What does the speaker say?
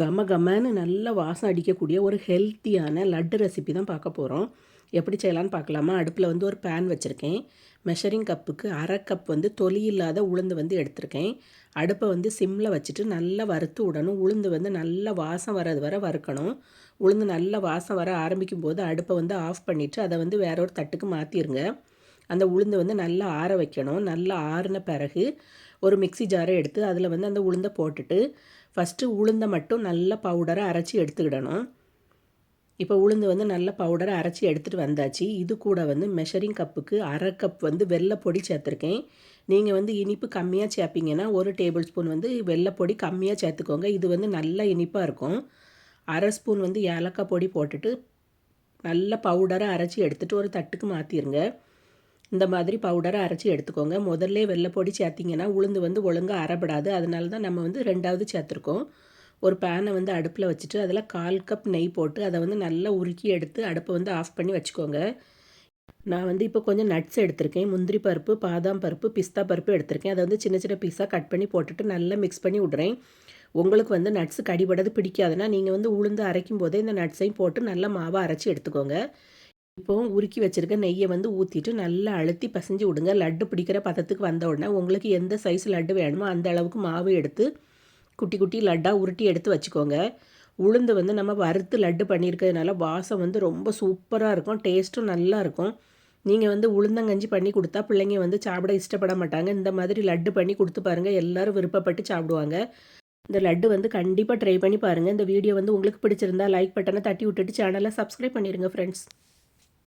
கம கமன்னு நல்ல வாசம் அடிக்கக்கூடிய ஒரு ஹெல்த்தியான லட்டு ரெசிபி தான் பார்க்க போகிறோம் எப்படி செய்யலான்னு பார்க்கலாமா? அடுப்பில் வந்து ஒரு பேன் வச்சுருக்கேன். மெஷரிங் கப்புக்கு அரை கப் வந்து தொலி இல்லாத உளுந்து வந்து எடுத்திருக்கேன். அடுப்பை வந்து சிம்மில் வச்சுட்டு நல்லா வறுத்து விடணும். உளுந்து வந்து நல்லா வாசம் வர்றது வர வறுக்கணும். உளுந்து நல்லா வாசம் வர ஆரம்பிக்கும் போது அடுப்பை வந்து ஆஃப் பண்ணிவிட்டு அதை வந்து வேற ஒரு தட்டுக்கு மாற்றிடுங்க அந்த உளுந்து வந்து நல்லா ஆற வைக்கணும். நல்லா ஆறின பிறகு ஒரு மிக்சி ஜாரை எடுத்து அதில் வந்து அந்த உளுந்தை போட்டுட்டு ஃபஸ்ட்டு உளுந்தை மட்டும் நல்ல பவுடரை அரைச்சி எடுத்துக்கிடணும். இப்போ உளுந்து வந்து நல்ல பவுடரை அரைச்சி எடுத்துகிட்டு வந்தாச்சு. இது கூட வந்து மெஷரிங் கப்புக்கு அரை கப் வந்து வெள்ளைப்பொடி சேர்த்துருக்கேன். நீங்கள் வந்து இனிப்பு கம்மியாக சேர்ப்பீங்கன்னா ஒரு டேபிள் ஸ்பூன் வந்து வெள்ளைப்பொடி கம்மியாக சேர்த்துக்கோங்க. இது வந்து நல்லா இனிப்பாக இருக்கும். அரை ஸ்பூன் வந்து ஏலக்காய் பொடி போட்டுட்டு நல்ல பவுடரை அரைச்சி எடுத்துகிட்டு ஒரு தட்டுக்கு மாற்றிடுங்க இந்த மாதிரி பவுடரை அரைச்சி எடுத்துக்கோங்க. முதல்ல வெள்ளைப்பொடி சேர்த்திங்கன்னா உளுந்து வந்து ஒழுங்காக அரைப்படாது அதனால தான் நம்ம வந்து ரெண்டாவது சேர்த்துருக்கோம். ஒரு பேனை வந்து அடுப்பில் வச்சுட்டு அதில் கால் கப் நெய் போட்டு அதை வந்து நல்லா உருக்கி எடுத்து அடுப்பை வந்து ஆஃப் பண்ணி வச்சுக்கோங்க. நான் வந்து இப்போ கொஞ்சம் நட்ஸ் எடுத்திருக்கேன். முந்திரி பருப்பு பாதாம் பருப்பு பிஸ்தா பருப்பு எடுத்திருக்கேன். அதை வந்து சின்ன சின்ன பீஸாக கட் பண்ணி போட்டுட்டு நல்லா மிக்ஸ் பண்ணி விட்றேன். உங்களுக்கு வந்து நட்ஸு கடிபடது பிடிக்காதுன்னா நீங்கள் வந்து உளுந்து அரைக்கும் போதே இந்த நட்ஸையும் போட்டு நல்லா மாவை அரைச்சி எடுத்துக்கோங்க. இப்போ உருக்கி வச்சுருக்க நெய்யை வந்து ஊற்றிட்டு நல்லா அழுத்தி பசைஞ்சு விடுங்க. லட்டு பிடிக்கிற பதத்துக்கு வந்த உடனே உங்களுக்கு எந்த சைஸ் லட்டு வேணுமோ அந்த அளவுக்கு மாவு எடுத்து குட்டி குட்டி லட்டாக உருட்டி எடுத்து வச்சுக்கோங்க. உளுந்து வந்து நம்ம வறுத்து லட்டு பண்ணியிருக்கிறதுனால வாசம் வந்து ரொம்ப சூப்பராக இருக்கும். டேஸ்ட்டும் நல்லா இருக்கும். நீங்கள் வந்து உளுந்தங்கஞ்சி பண்ணி கொடுத்தா பிள்ளைங்க வந்து சாப்பிட இஷ்டப்பட மாட்டாங்க. இந்த மாதிரி லட்டு பண்ணி கொடுத்து பாருங்கள் எல்லோரும் விருப்பப்பட்டு சாப்பிடுவாங்க. இந்த லட்டு வந்து கண்டிப்பாக ட்ரை பண்ணி பாருங்கள் இந்த வீடியோ வந்து உங்களுக்கு பிடிச்சிருந்தா லைக் பட்டனை தட்டி விட்டுட்டு சேனலை சப்ஸ்கிரைப் பண்ணிடுங்க ஃப்ரெண்ட்ஸ்